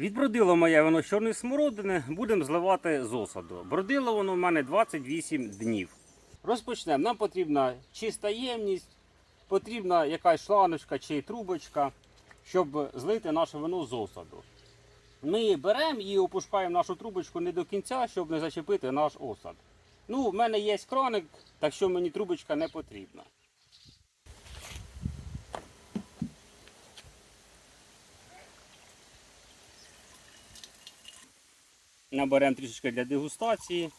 Відбродило моє воно з чорної смородини, будемо зливати з осаду. Бродило воно в мене 28 днів. Розпочнемо. Нам потрібна чиста ємність, потрібна якась шланочка чи трубочка, щоб злити наше вино з осаду. Ми беремо і опускаємо нашу трубочку не до кінця, щоб не зачепити наш осад. Ну, в мене є краник, так що мені трубочка не потрібна. Наберемо трішечки для дегустації.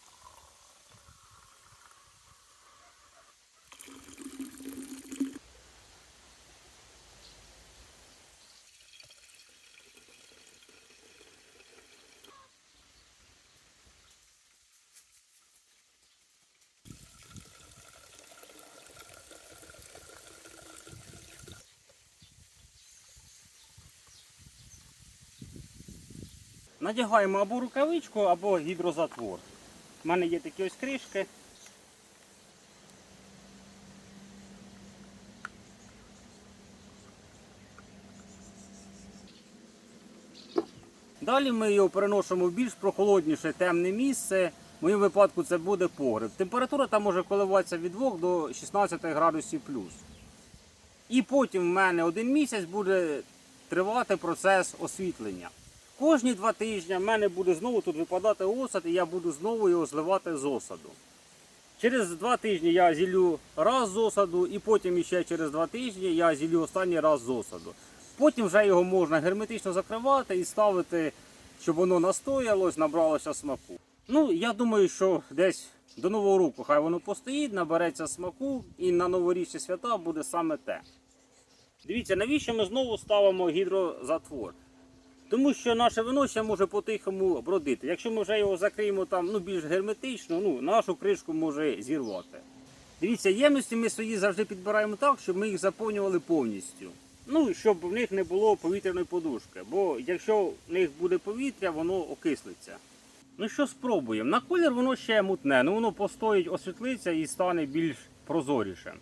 Надягаємо або рукавичку, або гідрозатвор. У мене є такі ось кришки. Далі ми його переносимо в більш прохолодніше темне місце. В моєму випадку це буде погреб. Температура там може коливатися від 2 до 16 градусів плюс. І потім в мене один місяць буде тривати процес освітлення. Кожні два тижні в мене буде знову тут випадати осад, і я буду знову його зливати з осаду. Через два тижні я зілю раз з осаду, і потім ще через два тижні я зілю останній раз з осаду. Потім вже його можна герметично закривати і ставити, щоб воно настоялось, набралося смаку. Ну, я думаю, що десь до Нового року хай воно постоїть, набереться смаку, і на новорічні свята буде саме те. Дивіться, навіщо ми знову ставимо гідрозатвор? Тому що наше вино ще може по-тихому бродити. Якщо ми вже його закриємо там ну, більш герметично, ну, нашу кришку може зірвати. Дивіться, ємності ми свої завжди підбираємо так, щоб ми їх заповнювали повністю. Ну, щоб в них не було повітряної подушки. Бо якщо в них буде повітря, воно окислиться. Ну що спробуємо? На колір воно ще мутне, ну воно постоїть, освітлиться і стане більш прозорішим.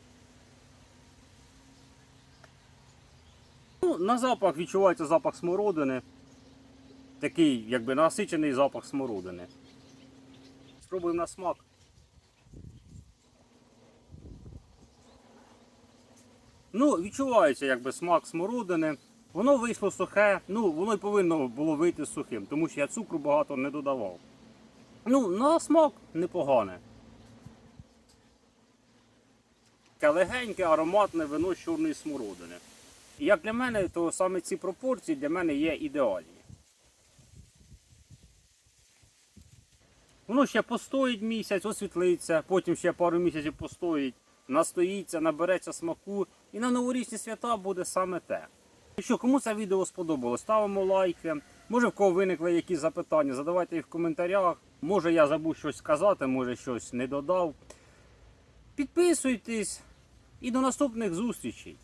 Ну, на запах відчувається запах смородини. Такий, якби насичений запах смородини. Спробуємо на смак. Ну, відчувається якби смак смородини. Воно вийшло сухе, ну воно й повинно було вийти сухим, тому що я цукру багато не додавав. Ну, на смак непогане. Таке легеньке, ароматне вино з чорної смородини. І як для мене, то саме ці пропорції для мене є ідеальні. Воно ще постоїть місяць, освітлиться, потім ще пару місяців постоїть, настоїться, набереться смаку. І на новорічні свята буде саме те. Якщо кому це відео сподобалось, ставимо лайки. Може в кого виникли якісь запитання, задавайте їх в коментарях. Може я забув щось сказати, може щось не додав. Підписуйтесь і до наступних зустрічей.